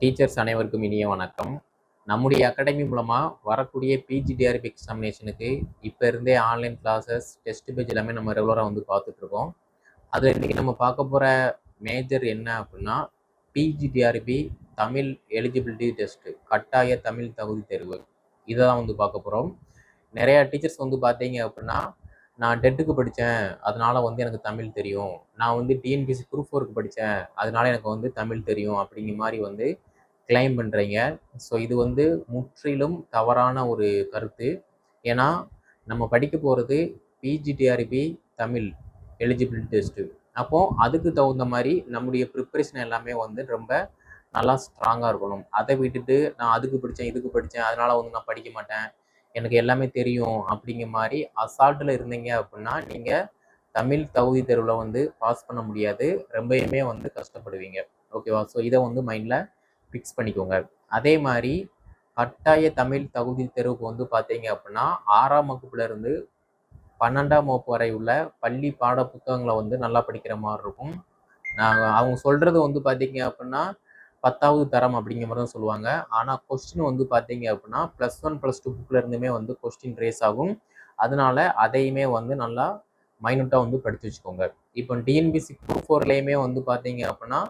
Teachers அனைவருக்கும் இனிய வணக்கம். நம்முடைய அகாடமி மூலமாக வரக்கூடிய பிஜிடிஆர்பி எக்ஸாமினேஷனுக்கு இப்போ இருந்தே ஆன்லைன் கிளாஸஸ் டெஸ்ட் பேஜ் எல்லாமே நம்ம ரெகுலராக வந்து பார்த்துட்ருக்கோம். அதில் இன்றைக்கி நம்ம பார்க்க போகிற மேஜர் என்ன அப்படின்னா பிஜிடிஆர்பி தமிழ் எலிஜிபிலிட்டி டெஸ்ட்டு கட்டாய தமிழ் தகுதி தேர்வு. இதை தான் வந்து பார்க்க போகிறோம் நிறையா டீச்சர்ஸ் வந்து பார்த்தீங்க அப்படின்னா நான் டெட்டுக்கு படித்தேன் அதனால வந்து எனக்கு தமிழ் தெரியும். நான் வந்து டிஎன்பிசி குரூப் ஃபோருக்கு படித்தேன் அதனால எனக்கு வந்து தமிழ் தெரியும் அப்படிங்கிற மாதிரி வந்து கிளைம் பண்ணுறீங்க ஸோ இது வந்து முற்றிலும் தவறான ஒரு கருத்து. ஏன்னா நம்ம படிக்க போகிறது பிஜிடிஆர்பி தமிழ் எலிஜிபிலிட்டி டெஸ்ட்டு அப்போது அதுக்கு தகுந்த மாதிரி நம்முடைய ப்ரிப்பரேஷன் எல்லாமே வந்து ரொம்ப நல்லா ஸ்ட்ராங்காக இருக்கணும். அதை விட்டுட்டு நான் அதுக்கு படித்தேன் இதுக்கு படித்தேன் அதனால் வந்து நான் படிக்க மாட்டேன். எனக்கு எல்லாமே தெரியும் அப்படிங்கிற மாதிரி அசால்ட்டில் இருந்தீங்க அப்படின்னா நீங்கள் தமிழ் தகுதி தேர்வில் வந்து பாஸ் பண்ண முடியாது. ரொம்பயுமே வந்து கஷ்டப்படுவீங்க. ஓகேவா ஸோ இதை வந்து மைண்டில் ஃபிக்ஸ் பண்ணிக்கோங்க. அதே மாதிரி கட்டாய தமிழ் தகுதி தேர்வுக்கு வந்து பார்த்தீங்க அப்படின்னா ஆறாம் வகுப்புலேருந்து பன்னெண்டாம் வகுப்பு வரை உள்ள பள்ளி பாட புத்தகங்களை வந்து நல்லா படிக்கிற மாதிரி இருக்கும். நாங்கள் அவங்க சொல்கிறது வந்து பார்த்தீங்க அப்படின்னா பத்தாவது தரம் அப்படிங்கிற மாதிரி தான் சொல்லுவாங்க. ஆனால் கொஸ்டின் வந்து பார்த்தீங்க அப்படின்னா ப்ளஸ் ஒன் ப்ளஸ் டூ புக்கில் இருந்துமே வந்து கொஸ்டின் ரேஸ் ஆகும். அதனால அதையுமே வந்து நல்லா மைனூட்டாக வந்து படித்து வச்சுக்கோங்க. இப்போ டிஎன்பிசி குரூப் ஃபோர்லேயுமே வந்து பார்த்தீங்க அப்படின்னா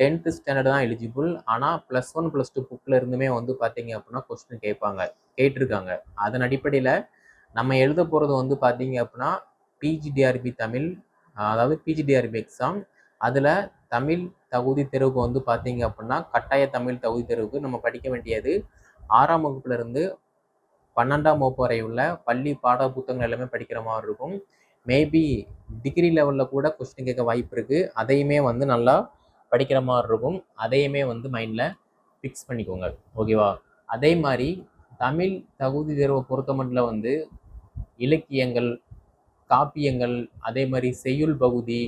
டென்த்து ஸ்டாண்டர்ட் தான் எலிஜிபிள் ஆனால் ப்ளஸ் ஒன் ப்ளஸ் டூ புக்கில் இருந்துமே வந்து பார்த்தீங்க அப்படின்னா கொஸ்டின் கேட்பாங்க. கேட்டிருக்காங்க. அதன் அடிப்படையில் நம்ம எழுத போகிறது வந்து பார்த்தீங்க அப்படின்னா பிஜிடிஆர்பி தமிழ் அதாவது பிஜிடிஆர்பி எக்ஸாம் அதில் தமிழ் தகுதி தேர்வுக்கு வந்து பார்த்தீங்க அப்படின்னா கட்டாய தமிழ் தகுதி தேர்வுக்கு நம்ம படிக்க வேண்டியது ஆறாம் வகுப்புலேருந்து பன்னெண்டாம் வகுப்பு வரை உள்ள பள்ளி பாட புத்தகங்கள் எல்லாமே படிக்கிற மாதிரி இருக்கும். மேபி டிகிரி லெவலில் கூட கொஸ்டின் கேட்க வாய்ப்பு இருக்குது அதையுமே வந்து நல்லா படிக்கிற மாதிரி இருக்கும். அதையுமே வந்து மைண்டில் ஃபிக்ஸ் பண்ணிக்கோங்க. ஓகேவா அதே மாதிரி தமிழ் தகுதி தேர்வை பொறுத்த மட்டும் வந்து இலக்கியங்கள் காப்பியங்கள் அதே மாதிரி செய்யுள் பகுதி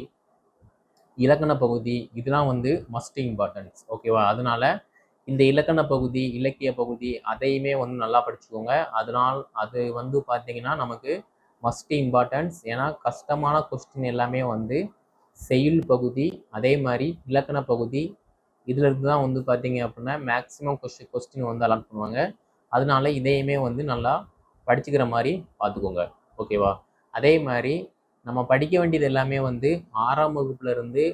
இலக்கண பகுதி இதெல்லாம் வந்து மஸ்ட் இம்பார்ட்டன்ஸ் ஓகேவா அதனால இந்த இலக்கண பகுதி இலக்கிய பகுதி அதையுமே வந்து நல்லா படிச்சுக்கோங்க. அதனால் அது வந்து பார்த்தீங்கன்னா நமக்கு மஸ்ட் இம்பார்ட்டன்ஸ் ஏன்னா கஷ்டமான கொஸ்டின் எல்லாமே வந்து செயல் பகுதி அதே மாதிரி இலக்கண பகுதி இதில் இருந்து தான் வந்து பார்த்தீங்க அப்படின்னா மேக்ஸிமம் கொஸ்டின் கொஸ்டின் வந்து அலாட் பண்ணுவாங்க. அதனால இதையுமே வந்து நல்லா படிச்சுக்கிற மாதிரி பார்த்துக்கோங்க ஓகேவா அதே மாதிரி நம்ம படிக்க வேண்டியது எல்லாமே வந்து ஆறாம் வகுப்புலேருந்து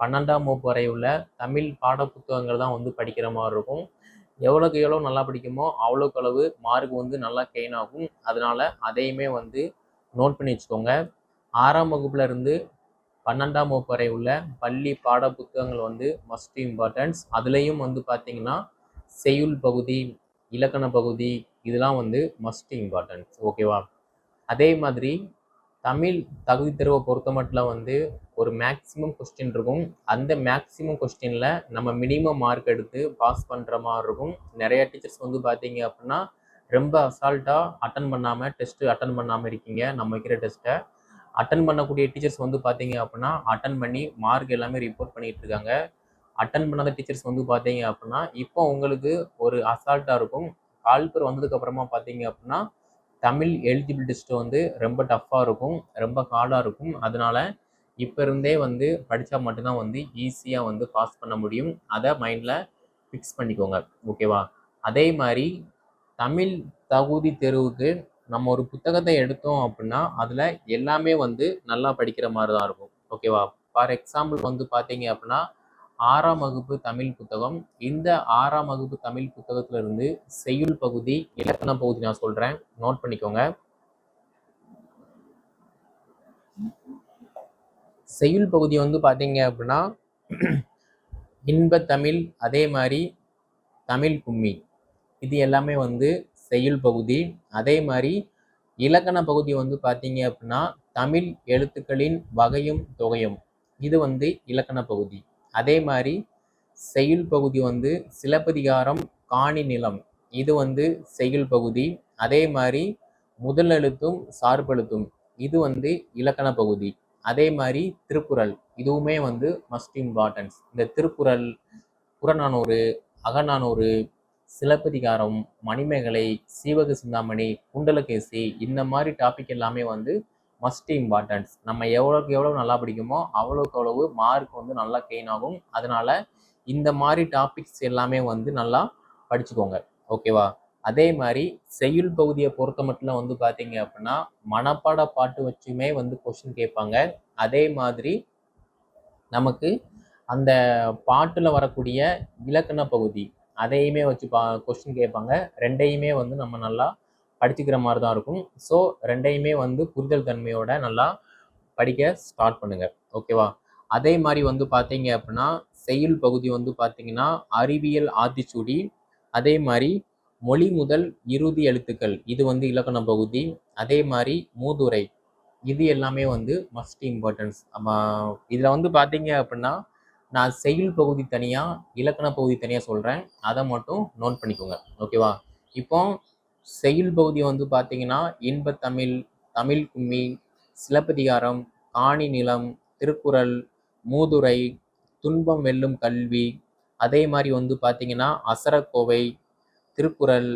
பன்னெண்டாம் வகுப்பு வரை உள்ள தமிழ் பாட புத்தகங்கள் தான் வந்து படிக்கிற மாதிரி இருக்கும். எவ்வளோக்கு எவ்வளோ நல்லா படிக்குமோ அவ்வளோக்கு அளவு மார்க் வந்து நல்லா கெயின் ஆகும். அதனால அதையுமே வந்து நோட் பண்ணி வச்சுக்கோங்க. ஆறாம் வகுப்புலேருந்து பன்னெண்டாம் வகுப்பு வரை உள்ள பள்ளி பாட புத்தகங்கள் வந்து மஸ்ட் இம்பார்ட்டன்ஸ் அதுலேயும் வந்து பார்த்தீங்கன்னா செய்யுள் பகுதி இலக்கண பகுதி இதெல்லாம் வந்து மஸ்ட் இம்பார்ட்டன்ஸ் ஓகேவா அதே மாதிரி தமிழ் தகுதி தேர்வை பொறுத்த மட்டும் வந்து ஒரு மேக்ஸிமம் கொஸ்டின் இருக்கும். அந்த மேக்ஸிமம் கொஸ்டினில் நம்ம மினிமம் மார்க் எடுத்து பாஸ் பண்ணுற மாதிரி இருக்கும். நிறைய டீச்சர்ஸ் வந்து பார்த்தீங்க அப்படின்னா ரொம்ப அசால்ட்டாக அட்டன் பண்ணாமல் டெஸ்ட்டு அட்டன் பண்ணாமல் இருக்கீங்க. நம்ம வைக்கிற டெஸ்ட்டை அட்டன் பண்ணக்கூடிய டீச்சர்ஸ் வந்து பார்த்தீங்க அப்படின்னா அட்டன் பண்ணி மார்க் எல்லாமே ரிப்போர்ட் பண்ணிகிட்டு இருக்காங்க. அட்டன் பண்ணாத டீச்சர்ஸ் வந்து பார்த்தீங்க அப்படின்னா இப்போ உங்களுக்கு ஒரு அசால்ட்டாக இருக்கும். கால் பேர் பார்த்தீங்க அப்படின்னா தமிழ் எலிஜிபிள் டெஸ்ட் வந்து ரொம்ப டஃப்பாக இருக்கும் ரொம்ப ஹார்டாக இருக்கும். அதனால் இப்போ இருந்தே வந்து படித்தா மட்டும்தான் வந்து ஈஸியாக வந்து பாஸ் பண்ண முடியும். அதை மைண்டில் ஃபிக்ஸ் பண்ணிக்கோங்க ஓகேவா அதே மாதிரி தமிழ் தகுதி தேர்வுக்கு நம்ம ஒரு புத்தகத்தை எடுத்தோம் அப்படின்னா அதில் எல்லாமே வந்து நல்லா படிக்கிற மாதிரி தான் இருக்கும் ஓகேவா ஃபார் எக்ஸாம்பிள் வந்து பார்த்தீங்க அப்படின்னா ஆறாம் வகுப்பு தமிழ் புத்தகம். இந்த ஆறாம் வகுப்பு தமிழ் புத்தகத்திலிருந்து செய்யுள் பகுதி இலக்கண பகுதி நான் சொல்கிறேன் நோட் பண்ணிக்கோங்க. செய்யுள் பகுதி வந்து பார்த்தீங்க அப்படின்னா இன்ப தமிழ் அதே மாதிரி தமிழ் கும்மி. இது எல்லாமே வந்து செய்யுள் பகுதி. அதே மாதிரி இலக்கண பகுதி வந்து பார்த்தீங்க அப்படின்னா தமிழ் எழுத்துக்களின் வகையும் தொகையும். இது வந்து இலக்கண பகுதி. அதே மாதிரி செய்யுள் பகுதி வந்து சிலப்பதிகாரம் காணி நிலம். இது வந்து செய்யுள் பகுதி. அதே மாதிரி முதல் எழுத்தும் சார்பெழுத்தும் இது வந்து இலக்கண பகுதி. அதே மாதிரி திருக்குறள். இதுவுமே வந்து மஸ்ட் இம்பார்ட்டன்ஸ் இந்த திருக்குறள் புறநானூறு அகநானூறு சிலப்பதிகாரம் மணிமேகலை சீவக சிந்தாமணி குண்டலகேசி இந்த மாதிரி டாபிக் எல்லாமே வந்து மஸ்ட் இம்பார்ட்டன்ஸ் நம்ம எவ்வளோக்கு எவ்வளோ நல்லா படிக்குமோ அவ்வளோக்கு அவ்வளவு மார்க் வந்து நல்லா கெயின் ஆகும். அதனால இந்த மாதிரி டாபிக்ஸ் எல்லாமே வந்து நல்லா படிச்சுக்கோங்க. ஓகேவா அதே மாதிரி செய்யுள் பகுதியை பொறுத்த மட்டும் வந்து பார்த்தீங்க அப்படின்னா மனப்பாட பாட்டு வச்சுமே வந்து கொஷின் கேட்பாங்க. அதே மாதிரி நமக்கு அந்த பாட்டில் வரக்கூடிய இலக்கண பகுதி அதையுமே வச்சு பா கொஷின் கேட்பாங்க. ரெண்டையுமே வந்து நம்ம நல்லா படிச்சுக்கிற மாதிரி தான் இருக்கும். ஸோ ரெண்டையுமே வந்து புரிதல் தன்மையோட நல்லா படிக்க ஸ்டார்ட் பண்ணுங்க. ஓகேவா அதே மாதிரி வந்து பார்த்தீங்க அப்படின்னா செயல் பகுதி வந்து பார்த்தீங்கன்னா அறிவியல் ஆத்திச்சூடி அதே மாதிரி மொழி முதல் இறுதி எழுத்துக்கள் இது வந்து இலக்கண பகுதி அதே மாதிரி மூதுரை இது எல்லாமே வந்து மஸ்ட் இம்பார்ட்டன்ஸ் இதில் வந்து பார்த்தீங்க அப்படின்னா நான் செயல் பகுதி தனியாக இலக்கண பகுதி தனியாக சொல்கிறேன் அதை மட்டும் நோட் பண்ணிக்கோங்க. ஓகேவா இப்போ செயல் பகுதி வந்து பார்த்தீங்கன்னா இன்பத்தமிழ் தமிழ் கும்மி சிலப்பதிகாரம் காணி நிலம் திருக்குறள் மூதுரை துன்பம் வெல்லும் கல்வி அதே மாதிரி வந்து பார்த்தீங்கன்னா அசரக்கோவை திருக்குறள்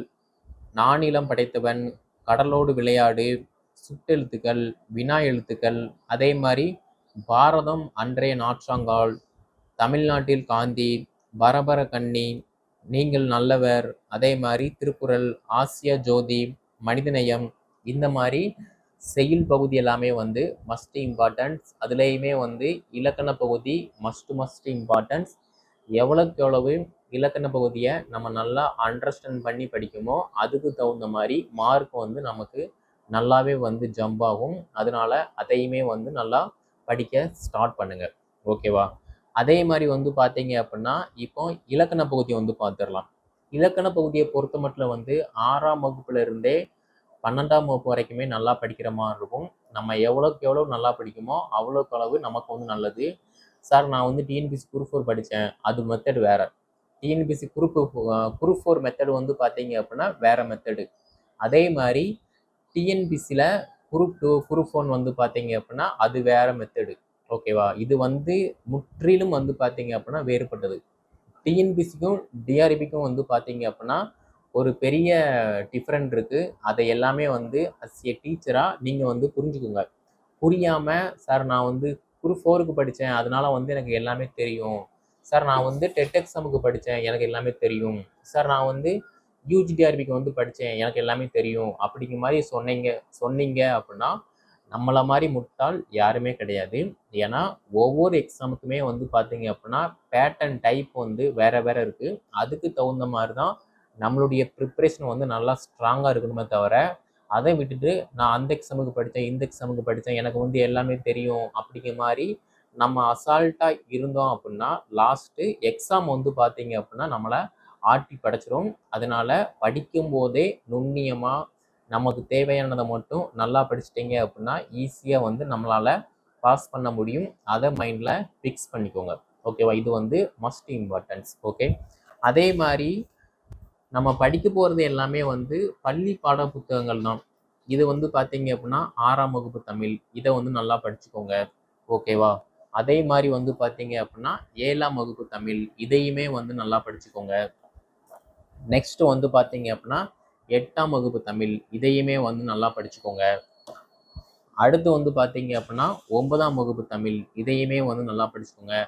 நானிலம் படைத்தவன் கடலோடு விளையாடு சுட்டெழுத்துக்கள் வினா எழுத்துக்கள் அதே மாதிரி பாரதம் அன்றைய நாற்றாங்கால் தமிழ்நாட்டில் காந்தி பரபர கண்ணி நீங்கள் நல்லவர். அதே மாதிரி திருக்குறள் ஆசிய ஜோதி மனிதநேயம் இந்த மாதிரி செயல் பகுதி எல்லாமே வந்து மஸ்ட் இம்பார்ட்டன்ஸ் அதுலேயுமே வந்து இலக்கண பகுதி மஸ்ட் மஸ்ட் இம்பார்ட்டன்ஸ் எவ்வளோக்கு எவ்வளவு இலக்கண பகுதியை நம்ம நல்லா அண்டர்ஸ்டாண்ட் பண்ணி படிக்குமோ அதுக்கு தகுந்த மாதிரி மார்க் வந்து நமக்கு நல்லாவே வந்து ஜம்ப் ஆகும். அதனால அதையுமே வந்து நல்லா படிக்க ஸ்டார்ட் பண்ணுங்கள் ஓகேவா அதே மாதிரி வந்து பார்த்தீங்க அப்படின்னா இப்போ இலக்கண பகுதியை வந்து பார்த்துடலாம் இலக்கண பகுதியை பொறுத்த மட்டும் வந்து ஆறாம் வகுப்புல இருந்தே பன்னெண்டாம் வகுப்பு வரைக்குமே நல்லா படிக்கிற மாதிரி இருக்கும். நம்ம எவ்வளோக்கு எவ்வளோ நல்லா படிக்குமோ அவ்வளோக்கு அளவு நமக்கு வந்து நல்லது. சார் நான் வந்து டிஎன்பிசி குரூப் ஃபோர் படித்தேன் அது மெத்தட் வேற. TNPSC group group four method வந்து பார்த்தீங்க அப்படின்னா வேற மெத்தடு அதே மாதிரி டிஎன்பிசியில் குரூப் டூ குரூப் ஃபோன் வந்து பார்த்தீங்க அப்படின்னா அது வேற மெத்தடு ஓகேவா? இது வந்து முற்றிலும் வந்து பார்த்தீங்க அப்படின்னா வேறுபட்டது. டிஎன்பிசிக்கும் டிஆர்பிக்கும் வந்து பார்த்தீங்க அப்படின்னா ஒரு பெரிய டிஃப்ரெண்ட் இருக்குது அதை எல்லாமே வந்து அஸ் ஏ டீச்சராக நீங்கள் வந்து புரிஞ்சுக்கோங்க. புரியாமல் சார் நான் வந்து குரூப் ஃபோருக்கு படித்தேன் அதனால் வந்து எனக்கு எல்லாமே தெரியும். சார் நான் வந்து டெட் எக்ஸாமுக்கு படித்தேன் எனக்கு எல்லாமே தெரியும். சார் நான் வந்து யூஜிடிஆர்பிக்கு வந்து படித்தேன் எனக்கு எல்லாமே தெரியும். அப்படிங்கிற மாதிரி சொன்னீங்க சொன்னீங்க அப்படின்னா நம்மளை மாதிரி முட்டாள் யாருமே கிடையாது. ஏன்னா ஒவ்வொரு எக்ஸாமுக்குமே வந்து பார்த்தீங்க அப்படின்னா பேட்டர்ன் டைப் வந்து வேற வேற இருக்குது அதுக்கு தகுந்த மாதிரி தான் நம்மளுடைய ப்ரிப்ரேஷன் வந்து நல்லா ஸ்ட்ராங்காக இருக்கணுமே தவிர அதை விட்டுட்டு நான் அந்த எக்ஸாமுக்கு படித்தேன் இந்த எக்ஸாமுக்கு படித்தேன் எனக்கு வந்து எல்லாமே தெரியும் அப்படிங்கிற மாதிரி நம்ம அசால்ட்டாக இருந்தோம் அப்படின்னா லாஸ்ட்டு எக்ஸாம் வந்து பார்த்தீங்க அப்படின்னா நம்மளை ஆட்டி படைச்சிரும். அதனால படிக்கும் போதே நுண்ணியமாக நமக்கு தேவையானதை மட்டும் நல்லா படிச்சிட்டிங்க அப்படின்னா ஈஸியாக வந்து நம்மளால் பாஸ் பண்ண முடியும். அதை மைண்டில் ஃபிக்ஸ் பண்ணிக்கோங்க. ஓகேவா இது வந்து மஸ்ட் இம்பார்ட்டன்ஸ் ஓகே அதே மாதிரி நம்ம படிக்க போகிறது எல்லாமே வந்து பள்ளி பாட புத்தகங்கள் தான். இது வந்து பார்த்தீங்க அப்படின்னா ஆறாம் வகுப்பு தமிழ். இதை வந்து நல்லா படிச்சுக்கோங்க. ஓகேவா அதே மாதிரி வந்து பார்த்தீங்க அப்படின்னா ஏழாம் வகுப்பு தமிழ். இதையுமே வந்து நல்லா படிச்சுக்கோங்க. நெக்ஸ்ட் வந்து பார்த்தீங்க அப்படின்னா எட்டாம் வகுப்பு தமிழ் இதையுமே வந்து நல்லா படிச்சுக்கோங்க. அடுத்து வந்து பார்த்தீங்க அப்படின்னா ஒன்பதாம் வகுப்பு தமிழ் இதையுமே வந்து நல்லா படிச்சுக்கோங்க.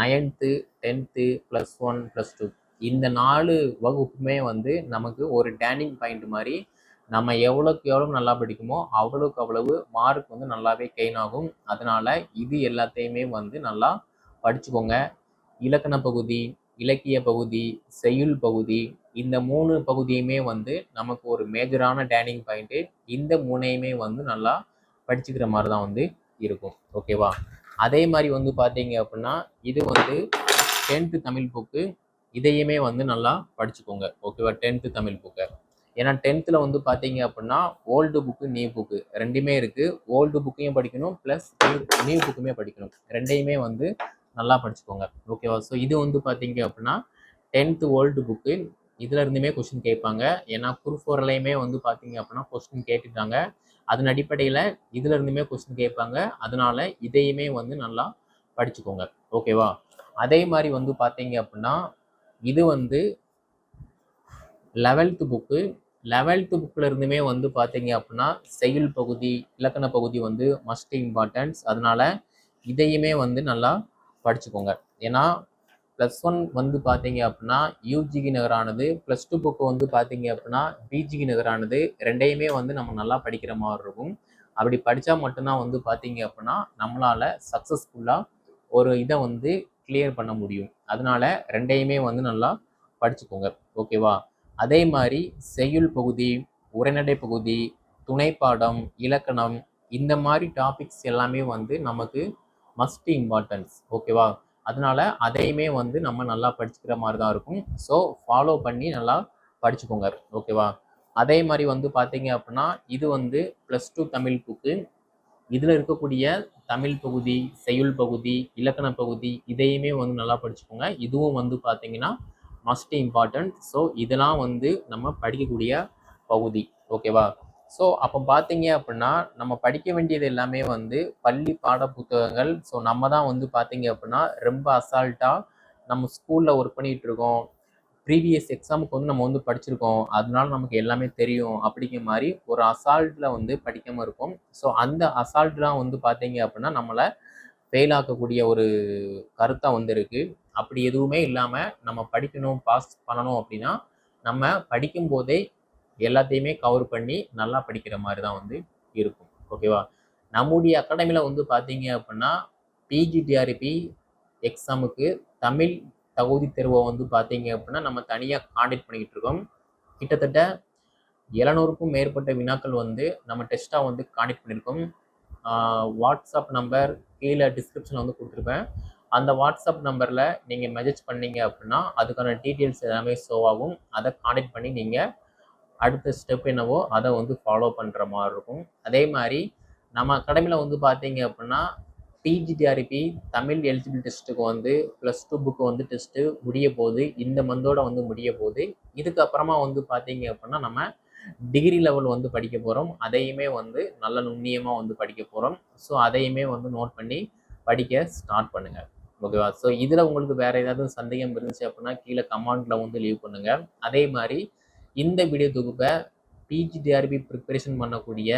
Ninth tenth plus one plus two இந்த நாலு வகுப்புமே வந்து நமக்கு ஒரு டேர்னிங் பாயிண்ட் மாதிரி நம்ம எவ்வளோக்கு எவ்வளோ நல்லா படிக்குமோ அவ்வளோக்கு அவ்வளவு மார்க் வந்து நல்லாவே கெயின் ஆகும். அதனால் இது எல்லாத்தையுமே வந்து நல்லா படிச்சுக்கோங்க. இலக்கண பகுதி இலக்கிய பகுதி செய்யுள் பகுதி இந்த மூணு பகுதியுமே வந்து நமக்கு ஒரு மேஜரான டேர்னிங் பாயிண்ட்டு இந்த மூணையுமே வந்து நல்லா படிச்சுக்கிற மாதிரி தான் வந்து இருக்கும். ஓகேவா அதே மாதிரி வந்து பார்த்தீங்க அப்படின்னா இது வந்து டென்த்து தமிழ் புக்கு இதையுமே வந்து நல்லா படிச்சுக்கோங்க. ஓகேவா டென்த்து தமிழ் புக்கை ஏன்னா டென்த்தில் வந்து பார்த்தீங்க அப்படின்னா ஓல்டு புக்கு நியூ புக்கு ரெண்டுமே இருக்குது ஓல்டு புக்கையும் படிக்கணும் ப்ளஸ் நியூ புக்குமே படிக்கணும். ரெண்டையுமே வந்து நல்லா படிச்சுக்கோங்க. ஓகேவா ஸோ இது வந்து பார்த்தீங்க அப்படின்னா டென்த்து ஓல்டு புக்கு இதுல இருந்துமே கொஸ்டின் கேட்பாங்க. ஏன்னா குரூப் ஃபோர்லையுமே வந்து பார்த்தீங்க அப்படின்னா கொஸ்டின் கேட்டுட்டாங்க. அதன் அடிப்படையில் இதுல இருந்துமே கொஸ்டின் கேட்பாங்க. அதனால இதையுமே வந்து நல்லா படிச்சுக்கோங்க. ஓகேவா அதே மாதிரி வந்து பார்த்தீங்க அப்படின்னா இது வந்து லெவல்த்து புக்கு லெவல்த்து புக்கில் இருந்துமே வந்து பார்த்தீங்க அப்படின்னா செயல் பகுதி இலக்கண பகுதி வந்து மஸ்ட் இம்பார்ட்டன்ஸ் அதனால இதையுமே வந்து நல்லா படிச்சுக்கோங்க. ஏன்னா ப்ளஸ் ஒன் வந்து பார்த்தீங்க அப்படின்னா யூஜிக்கு நிகரானது ப்ளஸ் டூ புக்கு வந்து பார்த்தீங்க அப்படின்னா பிஜிக்கு நிகரானது ரெண்டையுமே வந்து நம்ம நல்லா படிக்கிற மாதிரி இருக்கும். அப்படி படித்தா மட்டும்தான் வந்து பார்த்தீங்க அப்படின்னா நம்மளால் சக்ஸஸ்ஃபுல்லாக ஒரு இதை வந்து கிளியர் பண்ண முடியும். அதனால ரெண்டையுமே வந்து நல்லா படிச்சுக்கோங்க. ஓகேவா அதே மாதிரி செய்யுள் பகுதி உரைநடை பகுதி துணைப்பாடம் இலக்கணம் இந்த மாதிரி டாபிக்ஸ் எல்லாமே வந்து நமக்கு மஸ்ட் இம்பார்ட்டன்ஸ் ஓகேவா அதனால அதையுமே வந்து நம்ம நல்லா படிச்சுக்கிற மாதிரி தான் இருக்கும். ஸோ ஃபாலோ பண்ணி நல்லா படிச்சுக்கோங்க. ஓகேவா அதே மாதிரி வந்து பார்த்தீங்க அப்படின்னா இது வந்து ப்ளஸ் டூ தமிழ் புக்கு. இதில் இருக்கக்கூடிய தமிழ் பகுதி செய்யுள் பகுதி இலக்கண பகுதி இதையுமே வந்து நல்லா படிச்சுக்கோங்க. இதுவும் வந்து பார்த்தீங்கன்னா மஸ்ட் இம்பார்ட்டன்ட் ஸோ இதெல்லாம் வந்து நம்ம படிக்கக்கூடிய பகுதி. ஓகேவா ஸோ அப்போ பார்த்தீங்க அப்படின்னா நம்ம படிக்க வேண்டியது எல்லாமே வந்து பள்ளி பாட புத்தகங்கள் ஸோ நம்ம தான் வந்து பார்த்தீங்க அப்படின்னா ரொம்ப அசால்ட்டாக நம்ம ஸ்கூலில் ஒர்க் பண்ணிகிட்டு இருக்கோம். ப்ரீவியஸ் எக்ஸாமுக்கு வந்து நம்ம வந்து படிச்சிருக்கோம். அதனால நமக்கு எல்லாமே தெரியும் அப்படிங்கிற மாதிரி ஒரு அசால்ட்டில் வந்து படிக்காமல் இருக்கும் ஸோ அந்த அசால்ட்லாம் வந்து பார்த்தீங்க அப்படின்னா நம்மளை ஃபெயில் ஆக்கக்கூடிய ஒரு கருத்தாக வந்து இருக்குது அப்படி எதுவுமே இல்லாமல் நம்ம படிக்கணும் பாஸ் பண்ணணும் அப்படின்னா நம்ம படிக்கும்போதே எல்லாத்தையுமே கவர் பண்ணி நல்லா படிக்கிற மாதிரி தான் வந்து இருக்கும். ஓகேவா நம்முடைய அகாடமியில் வந்து பார்த்தீங்க அப்படின்னா பிஜிடிஆர்பி எக்ஸாமுக்கு தமிழ் தகுதி தேர்வை வந்து பார்த்தீங்க அப்படின்னா நம்ம தனியாக காண்டக்ட் பண்ணிக்கிட்டு இருக்கோம். கிட்டத்தட்ட எழுநூறுக்கும் மேற்பட்ட வினாக்கள் வந்து நம்ம டெஸ்ட்டாக வந்து காண்டக்ட் பண்ணியிருக்கோம். வாட்ஸ்அப் நம்பர் கீழே டிஸ்கிரிப்ஷனில் வந்து கொடுத்துருப்பேன். அந்த வாட்ஸ்அப் நம்பரில் நீங்கள் மெசேஜ் பண்ணீங்க அப்படின்னா அதுக்கான டீட்டெயில்ஸ் எல்லாமே ஷோ ஆகும். அதை காண்டக்ட் பண்ணி நீங்கள் அடுத்த ஸ்டெப் என்னவோ அதை வந்து ஃபாலோ பண்ணுற மாதிரி இருக்கும். அதே மாதிரி நம்ம அகாடமியில் வந்து பார்த்தீங்க அப்படின்னா பிஜிடிஆர்பி தமிழ் எலிஜிபிள் டெஸ்ட்டுக்கு வந்து ப்ளஸ் டூ புக்கு வந்து டெஸ்ட்டு முடிய போகுது. இந்த மந்தோட வந்து முடிய போகுது. இதுக்கப்புறமா வந்து பார்த்தீங்க அப்படின்னா நம்ம டிகிரி லெவல் வந்து படிக்க போகிறோம் அதையுமே வந்து நல்ல நுண்ணியமாக வந்து படிக்க போகிறோம் ஸோ அதையுமே வந்து நோட் பண்ணி படிக்க ஸ்டார்ட் பண்ணுங்கள் ஓகேவா ஸோ இதில் உங்களுக்கு வேறு ஏதாவது சந்தேகம் இருந்துச்சு அப்படின்னா கீழே கமெண்ட்டில் வந்து லீவ் பண்ணுங்கள் அதே மாதிரி இந்த வீடியோ தொகுப்பை பிஜிடிஆர்பி ப்ரிப்பரேஷன் பண்ணக்கூடிய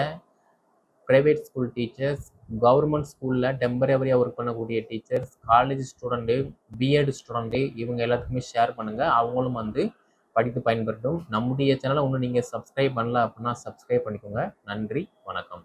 ப்ரைவேட் ஸ்கூல் டீச்சர்ஸ் கவர்மெண்ட் ஸ்கூலில் டெம்பரவரியாக ஒர்க் பண்ணக்கூடிய teachers college student B Ed student இவங்க எல்லாத்துக்குமே ஷேர் பண்ணுங்கள் அவங்களும் வந்து படித்து பயன்படுத்தும் நம்முடைய சேனலை இன்னும் நீங்கள் சப்ஸ்கிரைப் பண்ணல அப்படின்னா சப்ஸ்கிரைப் பண்ணிக்கோங்க. நன்றி வணக்கம்.